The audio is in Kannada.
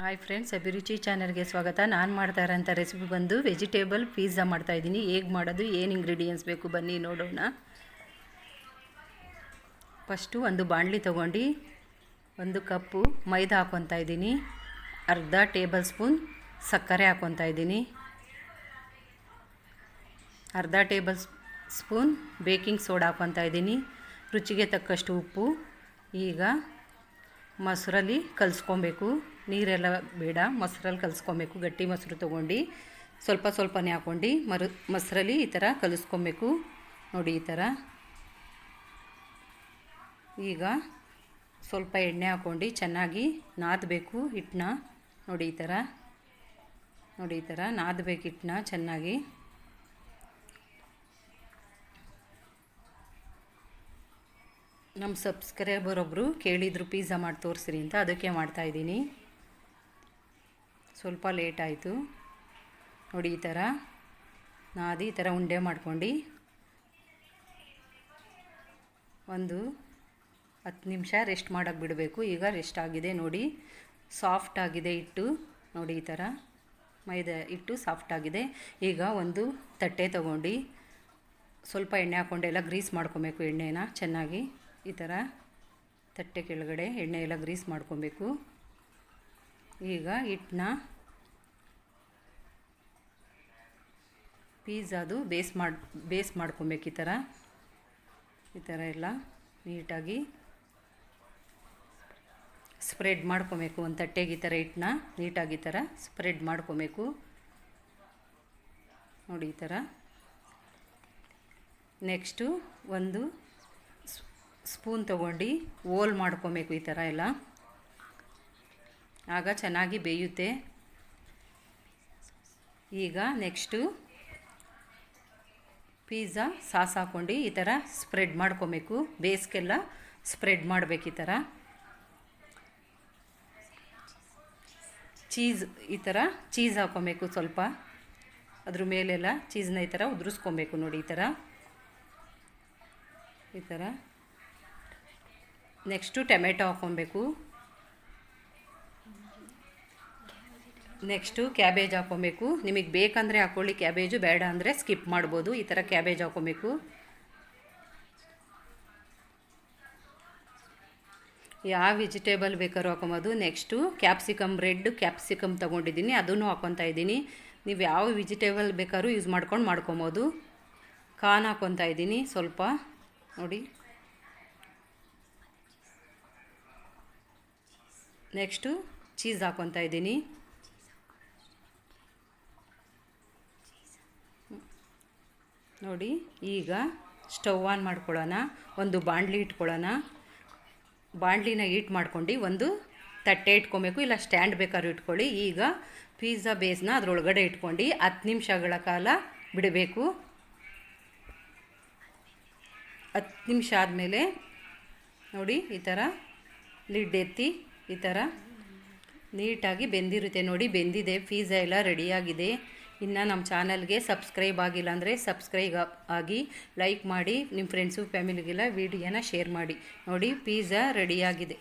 ಹಾಯ್ ಫ್ರೆಂಡ್ಸ್ ಅಭಿರುಚಿ ಚಾನಲ್ಗೆ ಸ್ವಾಗತ. ನಾನು ಮಾಡ್ತಾ ಇರೋಂಥ ರೆಸಿಪಿ ಬಂದು ವೆಜಿಟೇಬಲ್ ಪಿಜ್ಜಾ ಮಾಡ್ತಾಯಿದ್ದೀನಿ ಹೇಗೆ ಮಾಡೋದು, ಏನು ಇಂಗ್ರೀಡಿಯೆಂಟ್ಸ್ ಬೇಕು ಬನ್ನಿ ನೋಡೋಣ. ಫಸ್ಟು ಒಂದು ಬಾಣಲಿ ತೊಗೊಂಡು, ಒಂದು ಕಪ್ಪು ಮೈದಾ ಹಾಕ್ಕೊತಾ ಇದ್ದೀನಿ. ಅರ್ಧ ಟೇಬಲ್ ಸ್ಪೂನ್ ಸಕ್ಕರೆ ಹಾಕ್ಕೊತಾ ಇದ್ದೀನಿ. ಅರ್ಧ ಟೇಬಲ್ ಸ್ಪೂನ್ ಬೇಕಿಂಗ್ ಸೋಡಾ ಹಾಕ್ಕೊತಾ ಇದ್ದೀನಿ. ರುಚಿಗೆ ತಕ್ಕಷ್ಟು ಉಪ್ಪು, ಈಗ ಮೊಸರಲ್ಲಿ ಕಲಿಸ್ಕೊಬೇಕು. ನೀರೆಲ್ಲ ಬೇಡ, ಮೊಸರಲ್ಲಿ ಕಲಿಸ್ಕೊಬೇಕು. ಗಟ್ಟಿ ಮೊಸರು ತೊಗೊಂಡು, ಸ್ವಲ್ಪ ಸ್ವಲ್ಪನೇ ಹಾಕ್ಕೊಂಡು ಮರು, ಮೊಸರಲ್ಲಿ ಈ ಥರ ಕಲಿಸ್ಕೊಬೇಕು. ನೋಡಿ ಈ ಥರ. ಈಗ ಸ್ವಲ್ಪ ಎಣ್ಣೆ ಹಾಕ್ಕೊಂಡು ಚೆನ್ನಾಗಿ ನಾದಬೇಕು ಹಿಟ್ಟನ್ನ. ನೋಡಿ ಈ ಥರ. ನೋಡಿ ಈ ಥರ ನಾದಬೇಕು ಹಿಟ್ಟನ್ನ ಚೆನ್ನಾಗಿ. ನಮ್ಮ ಸಬ್ಸ್ಕ್ರೈಬರ್ ಒಬ್ಬರು ಕೇಳಿದರು ಪಿಜ್ಜಾ ಮಾಡಿ ತೋರಿಸ್ರಿ ಅಂತ ಅದಕ್ಕೆ ಮಾಡ್ತಾಯಿದ್ದೀನಿ ಸ್ವಲ್ಪ ಲೇಟ್ ಆಯಿತು. ನೋಡಿ ಈ ಥರ ನಾದಿ ಈ ಥರ ಉಂಡೆ ಮಾಡ್ಕೊಂಡು. ಒಂದು ಹತ್ತು ನಿಮಿಷ ರೆಸ್ಟ್ ಮಾಡೋಕ್ಕೆ ಬಿಡಬೇಕು. ಈಗ ರೆಸ್ಟ್ ಆಗಿದೆ ನೋಡಿ. ಸಾಫ್ಟ್ ಆಗಿದೆ ಇಟ್ಟು ನೋಡಿ ಈ ಥರ ಮೈದಾ ಇಟ್ಟು ಸಾಫ್ಟ್ ಆಗಿದೆ. ಈಗ ಒಂದು ತಟ್ಟೆ ತಗೊಂಡು. ಸ್ವಲ್ಪ ಎಣ್ಣೆ ಹಾಕ್ಕೊಂಡು ಎಲ್ಲ ಗ್ರೀಸ್ ಮಾಡ್ಕೊಬೇಕು ಎಣ್ಣೆನ ಚೆನ್ನಾಗಿ. ಈ ಥರ ತಟ್ಟೆ ಕೆಳಗಡೆ ಎಣ್ಣೆ ಎಲ್ಲ ಗ್ರೀಸ್ ಮಾಡ್ಕೊಬೇಕು. ಈಗ ಹಿಟ್ಟನ್ನ ಪೀಝಾದು ಬೇಸ್ ಮಾಡಿ, ಬೇಸ್ ಮಾಡ್ಕೊಬೇಕು ಈ ಥರ. ಈ ಥರ ಎಲ್ಲ ನೀಟಾಗಿ ಸ್ಪ್ರೆಡ್ ಮಾಡ್ಕೊಬೇಕು. ಒಂದು ತಟ್ಟೆಗೆ ಈ ಥರ ಹಿಟ್ಟನ್ನ ನೀಟಾಗಿ ಈ ಥರ ಸ್ಪ್ರೆಡ್ ಮಾಡ್ಕೊಬೇಕು. ನೋಡಿ ಈ ಥರ. ನೆಕ್ಸ್ಟು ಒಂದು ಸ್ಪೂನ್ ತಗೊಂಡು ಓಲ್ ಮಾಡ್ಕೊಬೇಕು ಈ ಥರ ಎಲ್ಲ. ಆಗ ಚೆನ್ನಾಗಿ ಬೇಯುತ್ತೆ. ಈಗ ನೆಕ್ಸ್ಟು ಪೀಝಾ ಸಾಸ್ ಹಾಕ್ಕೊಂಡು ಈ ಥರ ಸ್ಪ್ರೆಡ್ ಮಾಡ್ಕೊಬೇಕು. ಬೇಸ್ಗೆಲ್ಲ ಸ್ಪ್ರೆಡ್ ಮಾಡಬೇಕು ಈ ಥರ. ಚೀಸ್ ಈ ಥರ ಚೀಸ್ ಹಾಕ್ಕೊಬೇಕು ಸ್ವಲ್ಪ. ಅದ್ರ ಮೇಲೆಲ್ಲ ಚೀಸ್ನ ಈ ಥರ ಉದುರಿಸ್ಕೊಬೇಕು ನೋಡಿ ಈ ಥರ. ಈ ಥರ. ನೆಕ್ಸ್ಟು ಟೊಮೆಟೊ ಹಾಕ್ಕೊಬೇಕು. ನೆಕ್ಸ್ಟು ಕ್ಯಾಬೇಜ್ ಹಾಕ್ಕೊಬೇಕು. ನಿಮಗೆ ಬೇಕಂದರೆ ಹಾಕ್ಕೊಳ್ಳಿ ಕ್ಯಾಬೇಜು ಬೇಡ ಅಂದರೆ ಸ್ಕಿಪ್ ಮಾಡ್ಬೋದು. ಈ ಥರ ಕ್ಯಾಬೇಜ್ ಹಾಕ್ಕೊಬೇಕು. ಯಾವ ವೆಜಿಟೇಬಲ್ ಬೇಕಾದ್ರೂ ಹಾಕೊಬೋದು ನೆಕ್ಸ್ಟು ಕ್ಯಾಪ್ಸಿಕಮ್, ರೆಡ್ ಕ್ಯಾಪ್ಸಿಕಮ್ ತೊಗೊಂಡಿದ್ದೀನಿ. ಅದನ್ನು ಹಾಕ್ಕೊತಾ ಇದ್ದೀನಿ. ನೀವು ಯಾವ ವೆಜಿಟೇಬಲ್ ಬೇಕಾದ್ರೂ ಯೂಸ್ ಮಾಡ್ಕೊಂಡು ಮಾಡ್ಕೊಬೋದು. ಕಾನ್ ಹಾಕ್ಕೊತಾ ಇದ್ದೀನಿ ಸ್ವಲ್ಪ. ನೋಡಿ. ನೆಕ್ಸ್ಟು ಚೀಸ್ ಹಾಕ್ಕೊತಾ ಇದ್ದೀನಿ. ನೋಡಿ, ಈಗ ಸ್ಟವ್ ಆನ್ ಮಾಡ್ಕೊಳ್ಳೋಣ. ಒಂದು ಬಾಣಲಿ ಇಟ್ಕೊಳ್ಳೋಣ. ಬಾಣಲಿನ ಹೀಟ್ ಮಾಡ್ಕೊಂಡು ಒಂದು ತಟ್ಟೆ ಇಟ್ಕೊಬೇಕು, ಇಲ್ಲ ಸ್ಟ್ಯಾಂಡ್ ಬೇಕಾದ್ರೂ ಇಟ್ಕೊಳ್ಳಿ. ಈಗ ಪಿಜ್ಜಾ ಬೇಸ್ನ ಅದರೊಳಗಡೆ ಇಟ್ಕೊಂಡು ಹತ್ತು ನಿಮಿಷಗಳ ಕಾಲ ಬಿಡಬೇಕು. ಹತ್ತು ನಿಮಿಷ ಆದಮೇಲೆ ನೋಡಿ, ಈ ಥರ ಲಿಡ್ ಎತ್ತಿ ಈ ಥರ ನೀಟಾಗಿ ಬೆಂದಿರುತ್ತೆ ನೋಡಿ, ಬೆಂದಿದೆ ಪೀಝಾ ಎಲ್ಲ ರೆಡಿಯಾಗಿದೆ ಇನ್ನು ನಮ್ಮ ಚಾನಲ್ಗೆ ಸಬ್ಸ್ಕ್ರೈಬ್ ಆಗಿಲ್ಲ ಅಂದರೆ ಸಬ್ಸ್ಕ್ರೈಬ್ ಆಗಿ ಲೈಕ್ ಮಾಡಿ ನಿಮ್ಮ ಫ್ರೆಂಡ್ಸು ಫ್ಯಾಮಿಲಿಗೆಲ್ಲ ವೀಡಿಯೋನ ಶೇರ್ ಮಾಡಿ. ನೋಡಿ ಪಿಜ್ಜಾ ರೆಡಿಯಾಗಿದೆ